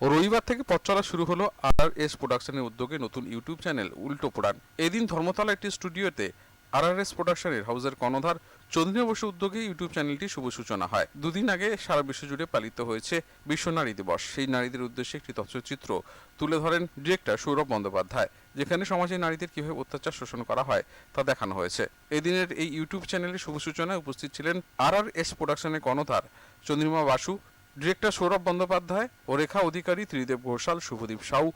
রবিবার থেকে পথ চলা শুরু হলো আর এস প্রোডাকশনের উদ্যোগে নতুন ইউটিউব চ্যানেল উল্টো পুরাণ এদিন ধর্মতলা একটি স্টুডিওতে আর এস প্রোডাকশনের হাউসের কর্ণধার চন্দ্রিমা বসু উদ্যোগে ইউটিউব চ্যানেলটি শুভ সূচনা হয়। দুদিন আগে সারা বিশ্ব জুড়ে পালিত হয়েছে বিশ্ব নারী দিবস। সেই নারীদের উদ্দেশ্যে একটি তথ্যচিত্র তুলে ধরেন ডিরেক্টর সৌরভ বন্দ্যোপাধ্যায়, যেখানে সমাজে নারীদের কীভাবে অত্যাচার শোষণ করা হয় তা দেখানো হয়েছে। এদিনের এই ইউটিউব চ্যানেলের শুভ সূচনায় উপস্থিত ছিলেন আর আর এস প্রোডাকশনের কর্ণধার চন্দ্রিমা বাসু ডিরেক্টর সৌরভ বন্দ্যোপাধ্যায় ও রেখা অধিকারী ত্রিদেব ঘোষাল, শুভদীপ সাউ,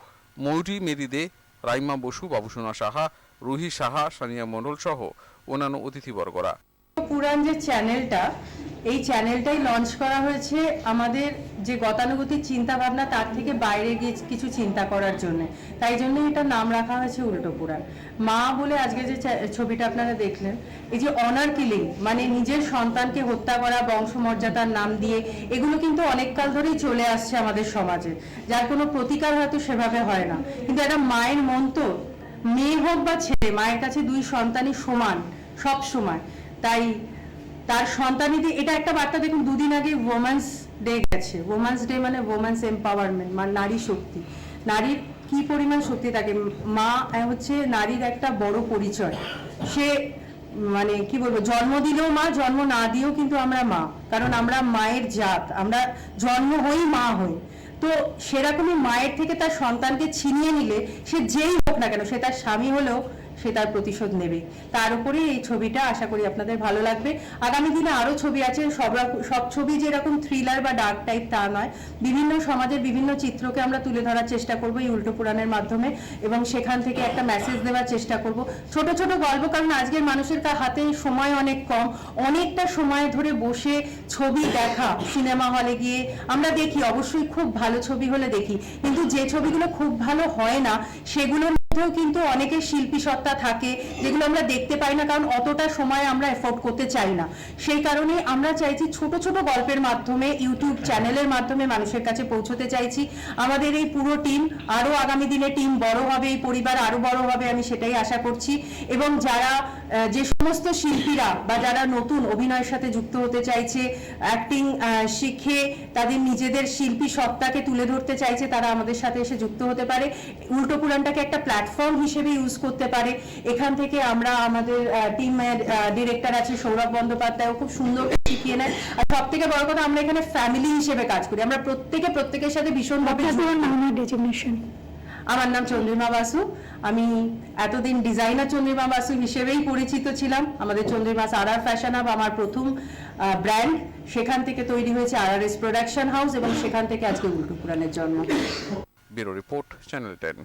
ময়ূরী মেরি দে রাইমা বসু, বাবুসোনা সাহা, রুহি সাহা, সানিয়া মণ্ডল সহ অন্যান্য অতিথিবর্গরা। পুরাণ যে চ্যানেলটা, এই চ্যানেলটাই লঞ্চ করা হয়েছে আমাদের যে গতানুগতিক চিন্তা ভাবনা তার থেকে বাইরে গিয়ে কিছু চিন্তা করার জন্য। তাই জন্য এটা নাম রাখা হয়েছে উল্টো পুরাণ। মা বলে আজকে যে ছবিটা আপনারা দেখলেন, এই যে অনার কিলিং মানে নিজের সন্তানকে হত্যা করা, বংশমর্যাদার নাম দিয়ে, এগুলো কিন্তু অনেক কাল ধরেই চলে আসছে আমাদের সমাজে। যার কোনো প্রতিকার হয়তো সেভাবে হয় না। কিন্তু একটা মায়ের মন তো মেয়ে হোক বা ছেলে, মায়ের কাছে দুই সন্তানই সমান, সব সময়। তাই তার সন্তানিদি এটা একটা বার্তা, দেখুন, দুদিন আগে ওমেন্স ডে গেছে। ওমেন্স ডে মানে ওমেন্স এম্পাওয়ারমেন্ট মানে নারী শক্তি। নারীর কি পরিমাণ শক্তি থাকে? মা হচ্ছে নারীর একটা বড় পরিচয়। সে মানে কি বলব, জন্ম দিলেও মা, জন্ম না দিয়েও কিন্তু আমরা মা। কারণ আমরা মায়ের জাত। আমরা জন্ম হই মা হই। তো সেরকমই মায়ের থেকে তার সন্তানকে ছিনিয়ে নিলে সে যেই হোক না কেন, সে তার স্বামী হলেও সে তার প্রতিশোধ নেবে। তার উপরেই এই ছবিটা আশা করি আপনাদের ভালো লাগবে। আগামী দিনে আরও ছবি আছে, সব সব ছবি যেরকম থ্রিলার বা ডার্ক টাইপ তা নয়। বিভিন্ন সমাজের বিভিন্ন চিত্রকে আমরা তুলে ধরার চেষ্টা করব এই উল্টো পুরাণের মাধ্যমে এবং সেখান থেকে একটা মেসেজ দেওয়ার চেষ্টা করব। ছোট ছোট গল্প, কারণ আজকের মানুষের কা- হাতে সময় অনেক কম। অনেকটা সময় ধরে বসে ছবি দেখা সিনেমা হলে গিয়ে আমরা দেখি, অবশ্যই খুব ভালো ছবি হলে দেখি। কিন্তু যে ছবিগুলো খুব ভালো হয় না সেগুলোর মধ্যেও কিন্তু অনেকের শিল্পী সত্তা থাকে, যেগুলো আমরা দেখতে পাই না, কারণ অতটা সময় আমরা এফোর্ড করতে চাই না। সেই কারণে আমরা চাইছি ছোট ছোট গল্পের মাধ্যমে, ইউটিউব চ্যানেলের মাধ্যমে মানুষের কাছে পৌঁছতে চাইছি। আমাদের এই পুরো টিম আরও আগামী দিনে টিম বড় হবে, এই পরিবার আরও বড় হবে, আমি সেটাই আশা করছি। এবং যারা যে সমস্ত শিল্পীরা বা যারা নতুন অভিনয়ের সাথে যুক্ত হতে চাইছে অ্যাক্টিং শিখে তাদের নিজেদের শিল্পী সত্তাকে তুলে ধরতে চাইছে, তারা আমাদের সাথে এসে যুক্ত হতে পারে। উল্টো পুরাণটাকে একটা প্ল্যাটফর্ম হিসেবে ইউজ করতে পারে। এখান থেকে আমরা আমাদের টিমের ডিরেক্টর আছে সৌরভ বন্দ্যোপাধ্যায় খুব সুন্দর শিখিয়ে নেয়। আর সব থেকে বড় কথা আমরা এখানে ফ্যামিলি হিসেবে কাজ করি। আমরা প্রত্যেকে প্রত্যেকের সাথে ভীষণভাবে। ডেজিগনেশন আমার নাম চন্দ্রিমা বাসু। আমি এতদিন ডিজাইনার চন্দ্রিমা বাসু হিসেবেই পরিচিত ছিলাম। আমাদের Chandrima R R fashion hub আমার প্রথম ব্র্যান্ড সেখান থেকে তৈরি হয়েছে আর আর এস প্রোডাকশন হাউস এবং সেখান থেকে আজকে উল্টু পুরাণের জন্ম। Bureau report channel ten.